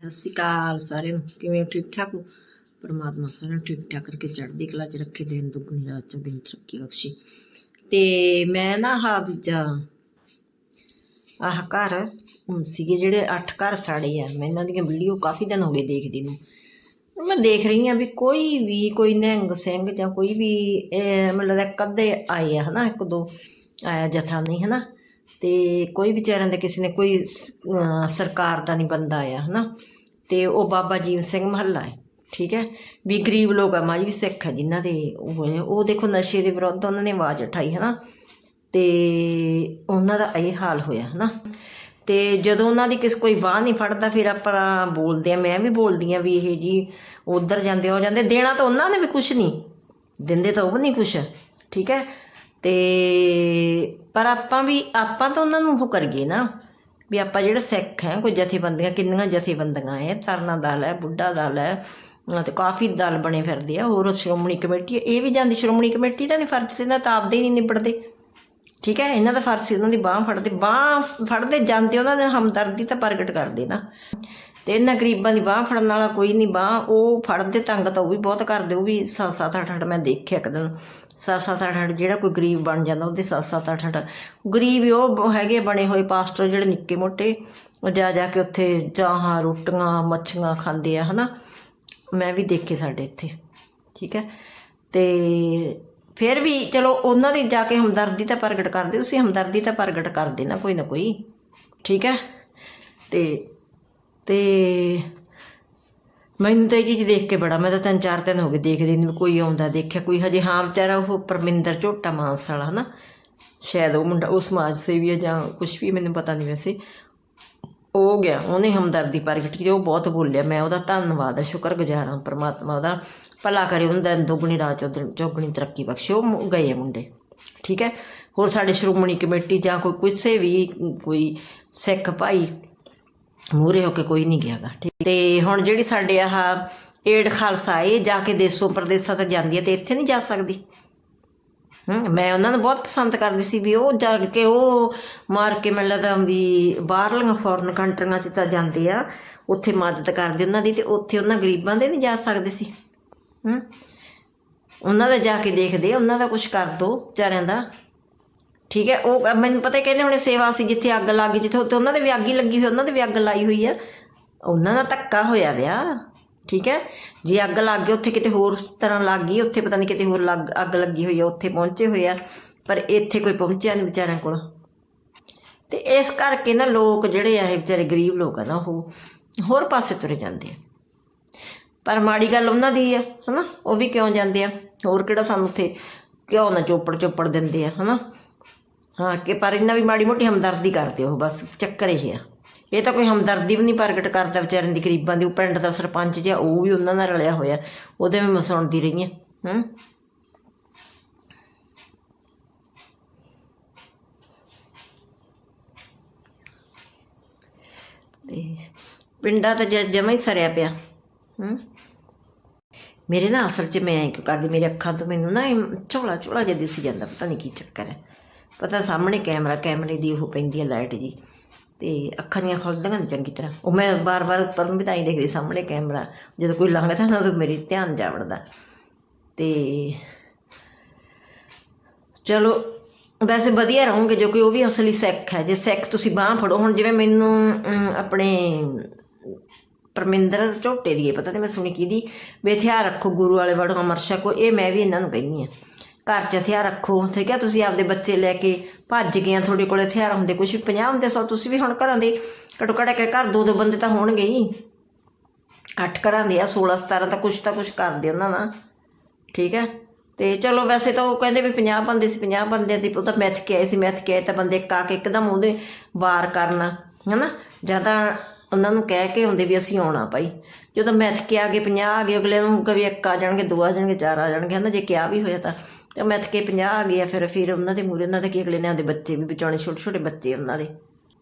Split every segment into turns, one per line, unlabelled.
ਸਤਿ ਸ਼੍ਰੀ ਅਕਾਲ ਸਾਰਿਆਂ ਨੂੰ। ਕਿਵੇਂ ਠੀਕ ਠਾਕ ਹੋ? ਪਰਮਾਤਮਾ ਸਾਰਿਆਂ ਨੂੰ ਠੀਕ ਠਾਕ ਕਰਕੇ ਚੜ੍ਹਦੀ ਕਲਾ 'ਚ ਰੱਖੇ ਦਿਨ ਦੁੱਗਣੀ ਰਾਤ ਚੌਗਣੀ ਤਰੱਕੀ ਬਖਸ਼ੇ। ਤੇ ਮੈਂ ਨਾ ਆਹ ਦੂਜਾ, ਆਹ ਘਰ, ਹੁਣ ਸੀਗੇ ਜਿਹੜੇ ਅੱਠ ਘਰ ਸਾੜੇ ਆ। ਮੈਂ ਇਹਨਾਂ ਦੀਆਂ ਵੀਡੀਓ ਕਾਫੀ ਦਿਨ ਹੋ ਗਏ ਦੇਖਦੀ ਨੂੰ। ਮੈਂ ਦੇਖ ਰਹੀ ਆ ਵੀ ਕੋਈ ਵੀ, ਕੋਈ ਨਿਹੰਗ ਸਿੰਘ ਜਾਂ ਕੋਈ ਵੀ ਮਤਲਬ ਮੈਨੂੰ ਕਦੇ ਆਏ ਆ ਹਨਾ, ਇੱਕ ਦੋ ਆਇਆ ਜਥਾ ਨਹੀਂ ਹਨਾ। ਤੇ ਕੋਈ ਵਿਚਾਰਿਆਂ ਦਾ ਕਿਸੇ ਨੇ ਕੋਈ ਸਰਕਾਰ ਦਾ ਨਹੀਂ ਬੰਦਾ ਆਇਆ, ਹਨਾ? ਤੇ ਉਹ ਬਾਬਾ ਜੀਵ ਸਿੰਘ ਮਹੱਲਾ ਹੈ, ਠੀਕ ਹੈ? ਵੀ ਗਰੀਬ ਲੋਕ ਆ, ਮਾਝ ਵੀ ਸਿੱਖ ਹੈ ਜਿਨ੍ਹਾਂ ਦੇ ਉਹ ਹੋਏ ਉਹ ਦੇਖੋ ਨਸ਼ੇ ਦੇ ਵਿਰੁੱਧ ਉਹਨਾਂ ਨੇ ਆਵਾਜ਼ ਉਠਾਈ, ਹਨਾ? ਤੇ ਉਹਨਾਂ ਦਾ ਇਹ ਹਾਲ ਹੋਇਆ, ਹਨਾ? ਤੇ ਜਦੋਂ ਉਹਨਾਂ ਦੀ ਕਿਸ ਕੋਈ ਬਾਹ ਨਹੀਂ ਫੜਦਾ, ਫਿਰ ਆਪਾਂ ਬੋਲਦੇ ਆ, ਮੈਂ ਵੀ ਬੋਲਦੀ ਆ ਵੀ ਇਹ ਜੀ ਉਧਰ ਜਾਂਦੇ ਹੋ ਜਾਂਦੇ। ਦੇਣਾ ਤਾਂ ਉਹਨਾਂ ਨੇ ਵੀ ਕੁਝ ਨਹੀਂ, ਦਿੰਦੇ ਤਾਂ ਉਹ ਵੀ ਨਹੀਂ ਕੁਝ ਠੀਕ ਹੈ? ਤੇ ਪਰ ਆਪਾਂ ਵੀ, ਆਪਾਂ ਤਾਂ ਉਹਨਾਂ ਨੂੰ ਉਹ ਕਰੀਏ ਨਾ, ਵੀ ਆਪਾਂ ਜਿਹੜਾ ਸਿੱਖ ਹੈ, ਕੋਈ ਜਥੇਬੰਦੀਆਂ, ਕਿੰਨੀਆਂ ਜਥੇਬੰਦੀਆਂ ਹੈ ਤਰਨਾ ਦਲ ਹੈ, ਬੁੱਢਾ ਦਲ ਹੈ, ਅਹ ਤੇ ਕਾਫੀ ਦਲ ਬਣੇ ਫਿਰਦੇ ਆ, ਹੋਰ ਸ਼੍ਰੋਮਣੀ ਕਮੇਟੀ, ਇਹ ਵੀ ਜਾਂਦੀ ਸ਼੍ਰੋਮਣੀ ਕਮੇਟੀ ਦਾ ਨਹੀਂ ਫਰਜ਼ ਸੀ ਨਾ ਤਾਂ ਆਪਦੇ ਹੀ ਨਹੀਂ ਨਿਬੜਦੇ। ਠੀਕ ਹੈ, ਇਹਨਾਂ ਦਾ ਫਰਜ਼ ਸੀ ਉਹਨਾਂ ਦੀ ਬਾਹ ਫੜਦੇ ਬਾਹ ਫੜਦੇ ਜਾਂਦੇ ਉਹਨਾਂ ਦੇ ਹਮਦਰਦੀ ਤਾਂ ਪ੍ਰਗਟ ਕਰਦੇ ਨਾ। ਤੇ ਇਹਨਾਂ ਗਰੀਬਾਂ ਦੀ ਬਾਹ ਫੜਨ ਵਾਲਾ ਕੋਈ ਨਹੀਂ, ਬਾਹ ਉਹ ਫੜਦੇ ਤੰਗ ਤਾਂ ਉਹ ਵੀ ਬਹੁਤ ਕਰਦੇ, ਉਹ ਵੀ ਸੱਤ ਸੱਤ ਅੱਠ ਅੱਠ ਮੈਂ ਦੇਖਿਆ ਇੱਕ ਦਿਨ। ਸੱਤ ਸੱਤ ਅੱਠ ਅੱਠ ਜਿਹੜਾ ਕੋਈ ਗਰੀਬ ਬਣ ਜਾਂਦਾ, ਉਹਦੇ ਸੱਤ ਸੱਤ ਅੱਠ ਅੱਠ। ਗਰੀਬ ਉਹ ਬ- ਹੈਗੇ ਬਣੇ ਹੋਏ ਪਾਸਟਰ ਜਿਹੜੇ ਨਿੱਕੇ ਮੋਟੇ, ਉਹ ਜਾ ਜਾ ਕੇ ਉੱਥੇ ਚਾਹਾਂ, ਰੋਟੀਆਂ, ਮੱਛੀਆਂ ਖਾਂਦੇ ਆ, ਹਨਾ। ਮੈਂ ਵੀ ਦੇਖੇ ਸਾਡੇ ਇੱਥੇ, ਠੀਕ ਹੈ। ਤੇ ਫਿਰ ਵੀ ਚਲੋ ਉਹਨਾਂ ਦੀ ਜਾ ਕੇ ਹਮਦਰਦੀ ਤਾਂ ਪ੍ਰਗਟ ਕਰਦੇ, ਤੁਸੀਂ ਹਮਦਰਦੀ ਤਾਂ ਪ੍ਰਗਟ ਕਰਦੇ ਨਾ ਕੋਈ ਨਾ ਕੋਈ, ਠੀਕ ਹੈ। ਤੇ ਤੇ ਮੈਨੂੰ ਤਾਂ ਇਹ ਚੀਜ਼ ਦੇਖ ਕੇ ਬੜਾ, ਮੈਂ ਤਾਂ ਤਿੰਨ ਚਾਰ ਦਿਨ ਹੋ ਗਏ ਦੇਖਦੀ ਨੂੰ, ਕੋਈ ਆਉਂਦਾ ਦੇਖਿਆ, ਕੋਈ ਹਜੇ ਹਾਂ ਵਿਚਾਰਾ ਉਹ ਪਰਮਿੰਦਰ ਝੋਟਾ ਮਾਨਸ ਵਾਲਾ, ਹਨਾ? ਸ਼ਾਇਦ ਉਹ ਮੁੰਡਾ, ਉਹ ਸਮਾਜ ਸੇਵੀ ਹੈ ਜਾਂ ਕੁਝ ਵੀ, ਮੈਨੂੰ ਪਤਾ ਨਹੀਂ ਵੈਸੇ। ਉਹ ਗਿਆ, ਉਹਨੇ ਹਮਦਰਦੀ ਪ੍ਰਗਟ ਕੀਤੀ, ਉਹ ਬਹੁਤ ਬੋਲਿਆ, ਮੈਂ ਉਹਦਾ ਧੰਨਵਾਦ ਹੈ ਸ਼ੁਕਰਗੁਜ਼ਾਰ ਹਾਂ ਪਰਮਾਤਮਾ ਉਹਦਾ ਭਲਾ ਕਰੇ ਹੁੰਦਾ ਦੁੱਗਣੀ ਰਾਤ ਚੌਧ- ਚੌਗਣੀ ਤਰੱਕੀ ਬਖਸ਼ੇ, ਉਹ ਗਏ ਮੁੰਡੇ, ਠੀਕ ਹੈ? ਹੋਰ ਸਾਡੇ ਸ਼੍ਰੋਮਣੀ ਕਮੇਟੀ ਜਾਂ ਕੋਈ ਕਿਸੇ ਵੀ ਕੋਈ ਸਿੱਖ ਭਾਈ ਮੂਰੇ ਹੋ ਕੇ ਕੋਈ ਨਹੀਂ ਗਿਆਗਾ ਠੀਕ। ਤੇ ਹੁਣ ਜਿਹੜੀ ਸਾਡੇ ਆਹ ਏਡ ਖਾਲਸਾ ਇਹ ਜਾ ਕੇ ਦੇਸੋਂ ਪਰਦੇਸਾਂ ਤੇ ਜਾਂਦੀ ਹੈ ਤੇ ਇੱਥੇ ਨਹੀਂ ਜਾ ਸਕਦੀ। ਹਮ, ਮੈਂ ਉਹਨਾਂ ਨੂੰ ਬਹੁਤ ਪਸੰਦ ਕਰਦੀ ਸੀ ਵੀ ਉਹ ਜਾ ਕੇ ਉਹ ਮਾਰ ਕੇ ਮੈਨੂੰ ਲੱਗਦਾ ਵੀ ਬਾਹਰਲੀਆਂ ਫੋਰਨ ਕੰਟਰੀਆਂ 'ਚ ਤਾਂ ਜਾਂਦੇ ਆ ਉੱਥੇ ਮਦਦ ਕਰਦੇ ਉਹਨਾਂ ਦੀ ਤੇ ਉੱਥੇ ਉਹਨਾਂ ਗਰੀਬਾਂ ਦੇ ਨਹੀਂ ਜਾ ਸਕਦੇ ਸੀ। ਹਮ ਉਹਨਾਂ ਦਾ ਜਾ ਕੇ ਦੇਖਦੇ ਉਹਨਾਂ ਦਾ ਕੁਝ ਕਰ ਦੋ ਵਿਚਾਰਿਆਂ ਦਾ। ਠੀਕ ਹੈ, ਉਹ ਮੈਨੂੰ ਪਤਾ ਕਹਿੰਦੇ ਹੁਣੇ ਸੇਵਾ ਸੀ ਜਿੱਥੇ ਅੱਗ ਲੱਗ ਗਈ, ਜਿੱਥੇ ਉੱਥੇ ਉਹਨਾਂ ਦੇ ਵੀ ਅੱਗ ਹੀ ਲੱਗੀ ਹੋਈ, ਉਹਨਾਂ ਦੇ ਵੀ ਅੱਗ ਲਾਈ ਹੋਈ ਆ। ਉਹਨਾਂ ਦਾ ਧੱਕਾ ਹੋਇਆ ਵਿਆ, ਠੀਕ ਹੈ। ਜੇ ਅੱਗ ਲੱਗ ਗਈ, ਉੱਥੇ ਕਿਤੇ ਹੋਰ ਤਰ੍ਹਾਂ ਲੱਗ ਗਈ, ਉੱਥੇ ਪਤਾ ਨਹੀਂ ਕਿਤੇ ਹੋਰ ਲੱਗ, ਅੱਗ ਲੱਗੀ ਹੋਈ ਆ, ਉੱਥੇ ਪਹੁੰਚੇ ਹੋਏ ਆ, ਪਰ ਇੱਥੇ ਕੋਈ ਪਹੁੰਚਿਆ ਨਹੀਂ ਵਿਚਾਰਿਆਂ ਕੋਲ। ਤੇ ਇਸ ਕਰਕੇ ਨਾ ਲੋਕ ਜਿਹੜੇ ਆ, ਇਹ ਵਿਚਾਰੇ ਗਰੀਬ ਲੋਕ ਆ ਨਾ, ਉਹ ਹੋਰ ਪਾਸੇ ਤੁਰੇ ਜਾਂਦੇ ਆ। ਪਰ ਮਾੜੀ ਗੱਲ ਉਹਨਾਂ ਦੀ ਆ, ਹਨਾ, ਉਹ ਵੀ ਕਿਉਂ ਜਾਂਦੇ ਆ? ਹੋਰ ਕਿਹੜਾ ਸਾਨੂੰ ਉੱਥੇ ਕਿਉਂ ਨਾ ਚੋਪੜ ਚੋਪੜ ਦਿੰਦੇ ਆ, ਹਨਾ? ਹਾਂ, ਕਿ ਪਰ ਇਹਨਾਂ ਵੀ ਮਾੜੀ ਮੋਟੀ ਹਮਦਰਦੀ ਕਰਦੇ ਉਹ, ਬਸ ਚੱਕਰ ਇਹ ਆ। ਇਹ ਤਾਂ ਕੋਈ ਹਮਦਰਦੀ ਵੀ ਨਹੀਂ ਪ੍ਰਗਟ ਕਰਦਾ ਵਿਚਾਰਿਆਂ ਦੀ, ਗਰੀਬਾਂ ਦੀ, ਉਹ ਪਿੰਡ ਦਾ ਸਰਪੰਚ ਜਿਹਾ, ਉਹ ਵੀ ਉਹਨਾਂ ਨਾਲ ਰਲਿਆ ਹੋਇਆ, ਉਹਦੇ ਵੀ ਮਸਾਉਂਦੀ ਰਹੀ ਹਾਂ, ਹੂੰ। ਤੇ ਪਿੰਡਾਂ ਤਾਂ ਜਮਾ ਹੀ ਸਰਿਆ ਪਿਆ, ਹੂੰ। ਮੇਰੇ ਨਾ ਅਸਲ 'ਚ ਮੈਂ ਐਂ ਕਿਉਂ ਕਰਦੀ ਮੇਰੇ ਅੱਖਾਂ ਤੋਂ ਮੈਨੂੰ ਨਾ ਝੋਲਾ ਝੋਲਾ ਜਿਹਾ ਦਿਸ ਜਾਂਦਾ, ਪਤਾ ਨਹੀਂ ਕੀ ਚੱਕਰ ਹੈ। ਪਤਾ ਸਾਹਮਣੇ ਕੈਮਰਾ, ਕੈਮਰੇ ਦੀ ਉਹ ਪੈਂਦੀ ਹੈ ਲਾਈਟ ਜੀ। ਤੇ ਅੱਖਾਂ ਦੀਆਂ ਖੁੱਲਦੀਆਂ ਨਹੀਂ ਚੰਗੀ ਤਰ੍ਹਾਂ। ਉਹ ਮੈਂ ਬਾਰ-ਬਾਰ ਉੱਪਰ ਵੀ ਤਾਂ ਹੀ ਦੇਖਦੀ, ਸਾਹਮਣੇ ਕੈਮਰਾ। ਜਦੋਂ ਕੋਈ ਲੰਘਦਾ ਨਾ ਉਦੋਂ ਮੇਰੀ ਧਿਆਨ ਜਾ ਵੜਦਾ ਤੇ ਚਲੋ, ਵੈਸੇ ਵਧੀਆ ਰਹੋਗੇ ਜੋ ਕਿ ਉਹ ਵੀ ਅਸਲੀ ਸਿੱਖ ਹੈ। ਜੇ ਸਿੱਖ ਤੁਸੀਂ ਬਾਹ ਫੜੋ, ਹੁਣ ਜਿਵੇਂ ਮੈਨੂੰ ਆਪਣੇ ਪਰਮਿੰਦਰ ਝੋਟੇ ਦੀ ਹੈ, ਪਤਾ ਨਹੀਂ ਮੈਂ ਸੁਣੀ ਕਿਹਦੀ, ਵੀ ਰੱਖੋ, ਗੁਰੂ ਵਾਲੇ ਵੜੋ, ਅਮਰ ਛਕੋ, ਇਹ ਮੈਂ ਵੀ ਇਹਨਾਂ ਨੂੰ ਕਹਿੰਦੀ ਆ ਘਰ 'ਚ ਹਥਿਆਰ ਰੱਖੋ, ਠੀਕ ਹੈ? ਤੁਸੀਂ ਆਪਦੇ ਬੱਚੇ ਲੈ ਕੇ ਭੱਜ ਗਏ ਆ, ਤੁਹਾਡੇ ਕੋਲ ਹਥਿਆਰ ਹੁੰਦੇ ਕੁਝ 50 ਹੁੰਦੇ, ਸੌ, ਤੁਸੀਂ ਵੀ ਹੁਣ ਘਰਾਂ ਦੇ ਘਟੋ ਘਟ ਕੇ ਘਰ ਦੋ ਦੋ ਬੰਦੇ ਤਾਂ ਹੋਣਗੇ ਹੀ। ਅੱਠ ਘਰਾਂ ਦੇ ਆ 16 17 ਤਾਂ ਕੁਝ ਤਾਂ ਕੁਝ ਕਰਦੇ ਉਹਨਾਂ ਨਾਲ ਠੀਕ ਹੈ? ਤੇ ਚਲੋ ਵੈਸੇ ਤਾਂ ਉਹ ਕਹਿੰਦੇ ਵੀ 50 ਬੰਦੇ ਸੀ 50 ਬੰਦਿਆਂ ਦੀ ਉਹ ਤਾਂ ਮੈਥ ਕੇ ਆਏ ਸੀ, ਮੈਥ ਕੇ ਆਏ ਤਾਂ ਬੰਦੇ ਇੱਕ ਆ ਕੇ ਇੱਕਦਮ ਉਹਦੇ ਵਾਰ ਕਰਨਾ, ਹਨਾ? ਜਾਂ ਤਾਂ ਉਹਨਾਂ ਨੂੰ ਕਹਿ ਕੇ ਹੁੰਦੇ ਵੀ ਅਸੀਂ ਆਉਣਾ ਭਾਈ। ਜਦੋਂ ਮੈਥ ਕੇ ਆ ਗਏ 50 ਆ ਗਏ, ਅਗਲੇ ਨੂੰ ਕभी ਇੱਕ ਆ ਜਾਣਗੇ, ਦੋ ਆ ਜਾਣਗੇ, ਚਾਰ ਆ ਜਾਣਗੇ, ਹਨਾ? ਜੇ ਕਿਹਾ ਵੀ ਹੋਇਆ ਤਾਂ। ਤੇ ਮੈਥ ਕੇ 50 ਆ ਗਏ ਆ, ਫਿਰ ਫਿਰ ਉਹਨਾਂ ਦੇ ਮੂਰੇ ਉਹਨਾਂ ਦੇ ਕੀ ਅਗਲੇ ਨੇ ਆਉਂਦੇ ਬੱਚੇ ਵੀ ਬਚਾਉਣੇ, ਛੋਟੇ ਛੋਟੇ ਬੱਚੇ ਉਹਨਾਂ ਦੇ,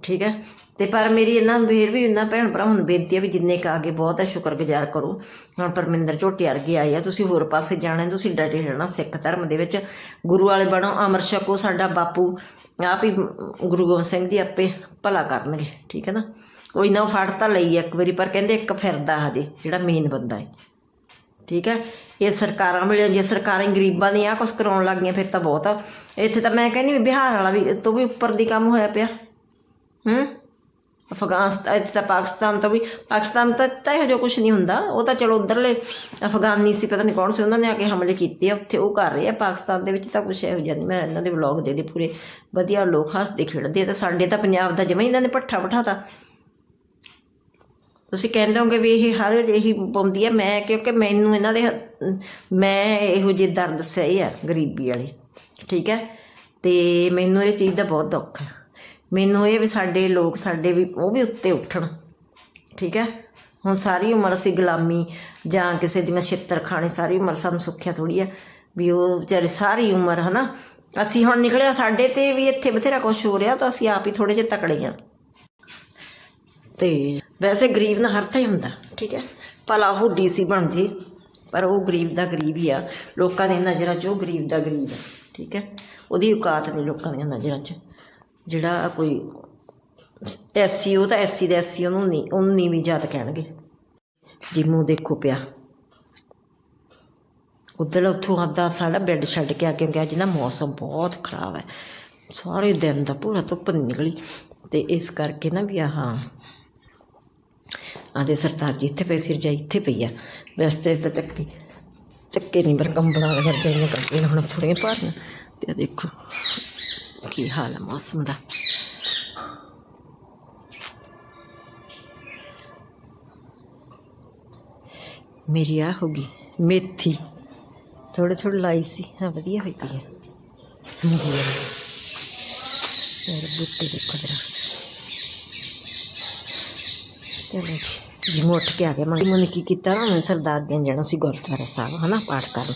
ਠੀਕ ਹੈ? ਤੇ ਪਰ ਮੇਰੀ ਇਹਨਾਂ ਫੇਰ ਵੀ ਇਹਨਾਂ ਭੈਣ ਭਰਾਵਾਂ ਨੂੰ ਬੇਨਤੀ ਹੈ ਵੀ ਜਿੰਨੇ ਕ ਆਗੇ ਬਹੁਤ ਹੈ ਸ਼ੁਕਰਗੁਜ਼ਾਰ ਕਰੋ। ਹੁਣ ਪਰਮਿੰਦਰ ਝੋਟੀ ਵਰਗੇ ਆਏ ਆ, ਤੁਸੀਂ ਹੋਰ ਪਾਸੇ ਜਾਣਾ, ਤੁਸੀਂ ਡਟੇ ਰਹਿਣਾ ਸਿੱਖ ਧਰਮ ਦੇ ਵਿੱਚ। ਗੁਰੂ ਵਾਲੇ ਬਣੋ, ਅਮਰ ਛਕੋ ਸਾਡਾ ਬਾਪੂ। ਆਪ ਹੀ ਗੁਰੂ ਗੋਬਿੰਦ ਸਿੰਘ ਜੀ ਆਪੇ ਭਲਾ ਕਰਨਗੇ, ਠੀਕ ਹੈ ਨਾ? ਉਹ ਨਾ ਉਹ ਫੜ ਤਾਂ ਲਈ ਇੱਕ ਵਾਰੀ, ਪਰ ਕਹਿੰਦੇ ਇੱਕ ਫਿਰਦਾ ਹਜੇ, ਜਿਹੜਾ ਮੇਨ ਬੰਦਾ ਹੈ, ਠੀਕ ਹੈ? ਇਹ ਸਰਕਾਰਾਂ ਮਿਲੀਆਂ ਜੇ ਸਰਕਾਰਾਂ ਗਰੀਬਾਂ ਦੀਆਂ ਕੁਝ ਕਰਾਉਣ ਲੱਗ ਗਈਆਂ ਫਿਰ ਤਾਂ ਬਹੁਤ। ਆ ਇੱਥੇ ਤਾਂ ਮੈਂ ਕਹਿੰਦੀ ਵੀ ਬਿਹਾਰ ਵਾਲਾ ਵੀ ਤੋਂ ਵੀ ਉੱਪਰ ਦੀ ਕੰਮ ਹੋਇਆ ਪਿਆ। ਹੂੰ? ਅਫਗਾਨਿਸਤਾਨ ਇੱਥੇ ਤਾਂ ਪਾਕਿਸਤਾਨ ਤੋਂ ਵੀ, ਪਾਕਿਸਤਾਨ ਤਾਂ ਤਾਂ ਇਹੋ ਜਿਹਾ ਕੁਝ ਨਹੀਂ ਹੁੰਦਾ। ਉਹ ਤਾਂ ਚਲੋ ਉਧਰਲੇ ਅਫਗਾਨੀ ਸੀ, ਪਤਾ ਨਹੀਂ ਕੌਣ ਸੀ, ਉਹਨਾਂ ਨੇ ਆ ਕੇ ਹਮਲੇ ਕੀਤੇ ਆ, ਉੱਥੇ ਉਹ ਕਰ ਰਹੇ ਆ। ਪਾਕਿਸਤਾਨ ਦੇ ਵਿੱਚ ਤਾਂ ਕੁਝ ਇਹੋ ਜਿਹਾ ਨਹੀਂ, ਮੈਂ ਇਹਨਾਂ ਦੇ ਵਲੌਗ ਦੇ ਦੇ ਪੂਰੇ ਵਧੀਆ ਲੋਕ ਹੱਸਦੇ ਖੇਡਦੇ ਆ ਤਾਂ ਸਾਡੇ ਤਾਂ ਪੰਜਾਬ ਦਾ ਜਮਾ ਹੀ ਇਹਨਾਂ ਨੇ ਪੱਠਾ ਬਿਠਾਤਾ। ਤੁਸੀਂ ਕਹਿੰਦੇ ਹੋਗੇ ਵੀ ਇਹ ਹਰ ਇਹੀ ਪਾਉਂਦੀ ਹੈ ਮੈਂ ਕਿਉਂਕਿ ਮੈਨੂੰ ਇਹਨਾਂ ਦੇ ਮੈਂ ਇਹੋ ਜਿਹੇ ਦਰਦ ਸਹੀ ਆ, ਗਰੀਬੀ ਵਾਲੇ, ਠੀਕ ਹੈ? ਤੇ ਮੈਨੂੰ ਇਹ ਚੀਜ਼ ਦਾ ਬਹੁਤ ਦੁੱਖ ਹੈ। ਮੈਨੂੰ ਇਹ ਵੀ ਸਾਡੇ ਲੋਕ ਸਾਡੇ ਵੀ, ਉਹ ਵੀ ਉੱਤੇ ਉੱਠਣ, ਠੀਕ ਹੈ? ਹੁਣ ਸਾਰੀ ਉਮਰ ਅਸੀਂ ਗੁਲਾਮੀ ਜਾਂ ਕਿਸੇ ਦੀਆਂ ਛਿੱਤਰ ਖਾਣੇ, ਸਾਰੀ ਉਮਰ ਸਾਨੂੰ ਸੁੱਖਿਆ ਥੋੜੀ ਆ ਵੀ ਉਹ ਵਿਚਾਰੇ ਸਾਰੀ ਉਮਰ, ਹਨਾ? ਅਸੀਂ ਹੁਣ ਨਿਕਲਿਆ ਸਾਡੇ ਤੇ ਵੀ ਇੱਥੇ ਬਥੇਰਾ ਕੁਝ ਹੋ ਰਿਹਾ ਤਾਂ ਅਸੀਂ ਆਪ ਹੀ ਥੋੜੇ ਜਿਹੇ ਤਕੜੇ ਆ। ਤੇ ਵੈਸੇ ਗਰੀਬ ਨਾ ਹਰ ਥਾਂ ਹੀ ਹੁੰਦਾ, ਠੀਕ ਹੈ? ਭਲਾ ਉਹ ਡੀਸੀ ਬਣ ਜੇ, ਪਰ ਉਹ ਗਰੀਬ ਦਾ ਗਰੀਬ ਹੀ ਆ। ਲੋਕਾਂ ਦੀ ਨਜ਼ਰਾਂ 'ਚ ਉਹ ਗਰੀਬ ਦਾ ਗਰੀਬ ਹੈ ਠੀਕ ਹੈ? ਉਹਦੀ ਔਕਾਤ ਨਹੀਂ ਲੋਕਾਂ ਦੀਆਂ ਨਜ਼ਰਾਂ 'ਚ। ਜਿਹੜਾ ਕੋਈ ਐਸਸੀ ਉਹ ਤਾਂ ਐਸਸੀ ਦਾ ਐਸਸੀ ਉਹਨੂੰ ਨਹੀਂ ਉਹਨੂੰ ਨੀਵੀਂ ਵੀ ਜਾਤ ਕਹਿਣਗੇ। ਜਿੰਮੂ ਦੇਖੋ ਪਿਆ। ਉੱਧਰ ਉੱਥੋਂ ਆਪਦਾ ਸਾਡਾ ਬੈੱਡ ਛੱਡ ਕੇ ਆ ਕਿਉਂਕਿ ਅੱਜ ਨਾ ਮੌਸਮ ਬਹੁਤ ਖਰਾਬ ਹੈ। ਸਾਰੇ ਦਿਨ ਦਾ ਪੂਰਾ ਧੁੱਪ ਨਹੀਂ ਨਿਕਲੀ। ਤੇ ਇਸ ਕਰਕੇ ਨਾ ਵੀ ਆਹ ਆਦੇ ਸਰਦਾਰ ਜੀ ਇੱਥੇ ਪਈ ਸੀ ਰਜਾਈ ਇੱਥੇ ਪਈ ਆ ਰਸਤੇ 'ਚ ਤਾਂ ਚੱਕੇ ਚੱਕੇ ਨਹੀਂ ਪਰ ਕੰਬਲਾਂ ਦੇ ਰਜਾਈਆਂ ਕਰਕੇ ਹੁਣ ਥੋੜੀਆਂ ਭਾਰੀਆਂ ਤੇ ਆ ਦੇਖੋ ਕੀ ਹਾਲ ਹੈ ਮੌਸਮ ਦਾ ਮੇਰੀ ਆ ਹੋ ਗਈ ਮੇਥੀ ਥੋੜੇ ਥੋੜੇ ਲਾਈ ਸੀ ਹਾਂ ਵਧੀਆ ਹੋਈ ਪਈ ਹੈ ਮੇਰੀ ਆ ਯਾਰ ਬੁੱਤੇ ਦੇਖੋ ਉੱਠ ਕੇ ਆ ਗਿਆ ਮੈਂ ਮੈਨੂੰ ਕੀ ਕੀਤਾ ਮੈਂ ਸਰਦਾਰ ਦੀਆਂ ਜਾਣਾ ਸੀ ਗੁਰਦੁਆਰਾ ਸਾਹਿਬ, ਹਨਾ, ਪਾਠ ਕਰਨ।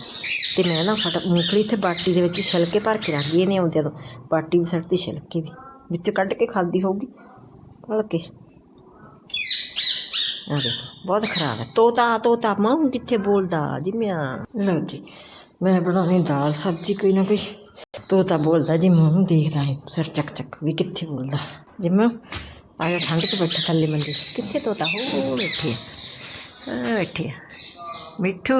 ਤੇ ਮੈਂ ਨਾ ਫਟ, ਮੂੰਗਫਲੀ ਇੱਥੇ ਬਾਟੀ ਦੇ ਵਿੱਚ ਛਿਲਕੇ ਭਰ ਕੇ ਰੱਖ ਗਈ ਇਹਨੇ ਆਉਂਦਿਆਂ ਤੋਂ। ਬਾਟੀ ਵੀ ਸੜਤੀ, ਛਿਲਕੇ ਵੀ। ਵਿੱਚ ਕੱਢ ਕੇ ਖਾਂਦੀ ਹੋਊਗੀ। ਭਲ ਆ ਦੇਖੋ, ਬਹੁਤ ਖਰਾਬ ਹੈ। ਤੋਤਾ ਤੋਤਾ, ਮਾਂ ਕਿੱਥੇ ਬੋਲਦਾ ਜੀ ਮੈਂ ਲਓ ਜੀ, ਮੈਂ ਬਣਾਉਣੀ ਦਾਲ, ਸਬਜ਼ੀ ਕੋਈ ਨਾ ਕੋਈ। ਤੋਤਾ ਬੋਲਦਾ ਜੀ, ਮੂੰਹ ਦੇਖਦਾ ਹੈ, ਸਿਰ ਚੱਕ ਚੱਕ ਵੀ ਕਿੱਥੇ ਬੋਲਦਾ। ਜੀ ਆਇਆ ਠੰਡ 'ਚ ਬੈਠਾ, ਥੱਲੇ ਮੰਦੀ ਕਿੱਥੇ ਤੋਤਾ? ਹੋ ਬੈਠੇ ਆ। ਬੈਠੇ ਆ। ਮਿੱਠੂ।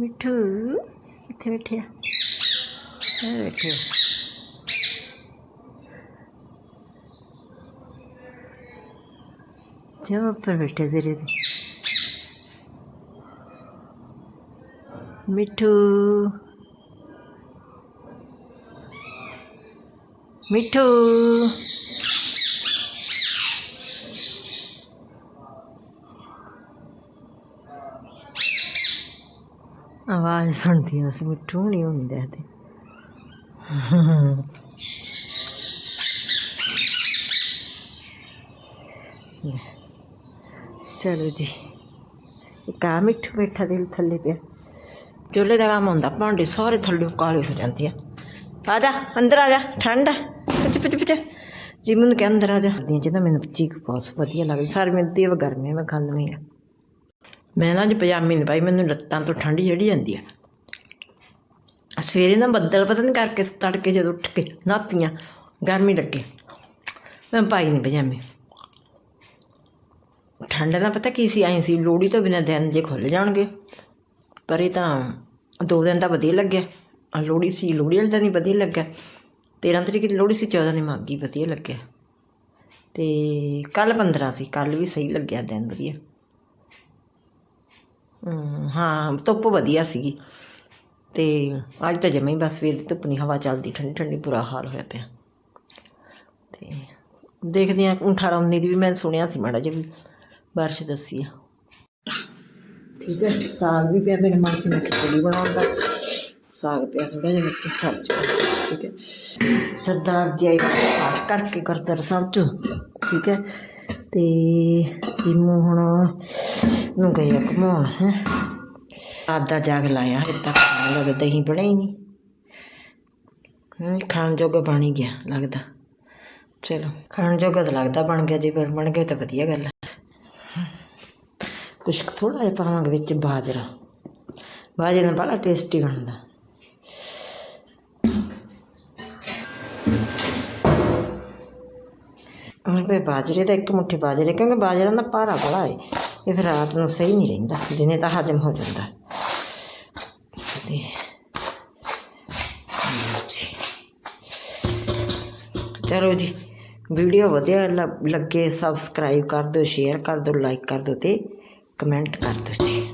ਮਿੱਠੂ, ਕਿੱਥੇ ਬੈਠੇ ਆ? ਆ ਬੈਠੇ ਆ। ਜਮਾ ਬੈਠੇ ਜ਼ਰੇ ਦੇ ਮਿੱਠੂ। ਮਿੱਠੂ। ਆਵਾਜ਼ ਸੁਣਦੀ ਉਸ ਮਿੱਠੂ ਨਹੀਂ ਹੁੰਦੀ ਦੇਖਦੇ। ਚਲੋ ਜੀ। ਇੱਕ ਆ ਮਿੱਠੂ ਬੈਠਾ ਦਿਲ ਥੱਲੇ ਪਿਆ। ਚੁੱਲ੍ਹੇ ਦਾ ਕੰਮ ਹੁੰਦਾ, ਭਾਂਡੇ ਸਾਰੇ ਥੱਲੇ ਕਾਲੇ ਹੋ ਜਾਂਦੇ ਆ। ਆ ਜਾ, ਅੰਦਰ ਆ ਜਾ, ਠੰਡ। ਪਿੱਛੇ ਪਿੱਛੇ ਪਿੱਛੇ। ਜੀ, ਮੈਨੂੰ ਕਿ ਅੰਦਰ ਆ ਜਾ। ਜਿਹਦਾ ਮੈਨੂੰ ਚੀਕ ਬਹੁਤ ਵਧੀਆ ਲੱਗਦੀ। ਸਾਰੀ ਮਿਲਦੀ ਹੈ ਗਰਮੀ ਮੈਂ ਖਾ ਲਵਾਂ ਮੈਂ ਨਾ ਅੱਜ ਪਜਾਮੀ ਨਹੀਂ ਪਾਈ, ਮੈਨੂੰ ਲੱਤਾਂ ਤੋਂ ਠੰਡ ਜਿਹੜੀ ਜਾਂਦੀ ਆ। ਸਵੇਰੇ ਨਾ ਬੱਦਲ ਪਤਾ ਨਹੀਂ ਕਰਕੇ ਤੜਕੇ ਜਦੋਂ ਉੱਠ ਕੇ ਨਾਤੀਆਂ ਗਰਮੀ ਲੱਗੇ। ਮੈਂ ਪਾਈ ਨਹੀਂ ਪਜਾਮੀ। ਠੰਡ ਦਾ ਪਤਾ ਕੀ ਸੀ? ਆਈ ਸੀ ਲੋੜੀ ਤੋਂ ਬਿਨਾਂ ਦਿਨ ਜੇ ਖੁੱਲ ਜਾਣਗੇ। ਪਰ ਇਹ ਤਾਂ ਦੋ ਦਿਨ ਦਾ ਵਧੀਆ ਲੱਗਿਆ। ਆ ਲੋੜੀ ਸੀ ਲੋੜੀ ਵਾਲੇ ਦਿਨ ਹੀ ਵਧੀਆ ਲੱਗਿਆ। 13 ਤਰੀਕ ਦੀ ਲੋਹੜੀ ਸੀ 14 ਦੀ ਮਾਗੀ ਵਧੀਆ ਲੱਗਿਆ। ਤੇ ਕੱਲ 15 ਸੀ ਕੱਲ ਵੀ ਸਹੀ ਲੱਗਿਆ ਦਿਨ, ਵਧੀਆ। ਹਾਂ, ਧੁੱਪ ਵਧੀਆ ਸੀਗੀ। ਤੇ ਅੱਜ ਤਾਂ ਜਮੇ ਹੀ ਬਸ ਸਵੇਰ ਦੀ ਧੁੱਪ ਨਹੀਂ, ਹਵਾ ਚੱਲਦੀ, ਠੰਡੀ ਠੰਡੀ, ਬੁਰਾ ਹਾਲ ਹੋਇਆ ਪਿਆ। ਤੇ ਦੇਖਦੇ ਆ 18 19 ਦੀ ਵੀ ਮੈਂ ਸੁਣਿਆ ਸੀ ਮਾੜਾ ਜਿਹਾ ਵੀ, ਬਾਰਿਸ਼ ਦੱਸੀ ਆ। ਠੀਕ ਹੈ, ਸਾਗ ਵੀ ਪਿਆ, ਮੇਰੇ ਮਨ ਸੀ ਮੈਂ ਖਿਚੜੀ ਬਣਾਉਣ ਦਾ। ਸਾਗ ਪਿਆ ਥੋੜਾ ਜਿਹਾ ਮਿੱਸੀ ਸਬਜ਼ੀ। ਠੀਕ ਹੈ। ਸਰਦਾਰ ਜੀ ਆਈ ਪਾਠ ਕਰਕੇ ਗੁਰਦੁਆਰਾ ਸਾਹਿਬ ਚ, ਠੀਕ ਹੈ? ਤੇ ਜਿੰਮੂ ਹੁਣ ਨੂੰ ਗਏ ਆ ਘੁਮਾਉਣ, ਹੈ? ਆਦਾ ਜਾਗ ਲਾਇਆ ਹੈ ਤੱਕ ਲੱਗਦਾ, ਦਹੀਂ ਬਣੇ ਹੀ ਨਹੀਂ। ਹੂੰ, ਖਾਣ ਜੋਗਾ ਬਣ ਹੀ ਗਿਆ, ਲੱਗਦਾ। ਚਲੋ, ਖਾਣ ਜੋਗਾ ਤਾਂ ਲੱਗਦਾ ਬਣ ਗਿਆ, ਜੇ ਪਰ ਬਣ ਗਿਆ ਤਾਂ ਵਧੀਆ ਗੱਲ ਹੈ। ਕੁਛ ਥੋੜਾ ਜਿਹਾ ਪਾਵਾਂਗੇ ਵਿੱਚ ਬਾਜਰਾ। ਬਾਜਰੇ ਨਾਲ ਬੜਾ ਟੇਸਟੀ ਬਣਦਾ। ਰੁਪਏ ਬਾਜਰੇ ਦਾ ਇੱਕ ਮੁੱਠੀ ਬਾਜਰੇ, ਕਿਉਂਕਿ ਬਾਜਰਾ ਦਾ ਭਾਰਾ ਬੜਾ ਹੈ ਇਹ ਫਿਰ ਰਾਤ ਨੂੰ ਸਹੀ ਨਹੀਂ ਰਹਿੰਦਾ, ਦਿਨੇ ਤਾਂ ਹਜਮ ਹੋ ਜਾਂਦਾ। ਤੇ ਚਲੋ ਜੀ, ਵੀਡੀਓ ਵਧੀਆ ਲੱਗੇ, ਸਬਸਕ੍ਰਾਈਬ ਕਰ ਦਿਓ, ਸ਼ੇਅਰ ਕਰ ਦਿਓ, ਲਾਈਕ ਕਰ ਦਿਓ ਤੇ ਕਮੈਂਟ ਕਰ ਦਿਓ ਜੀ।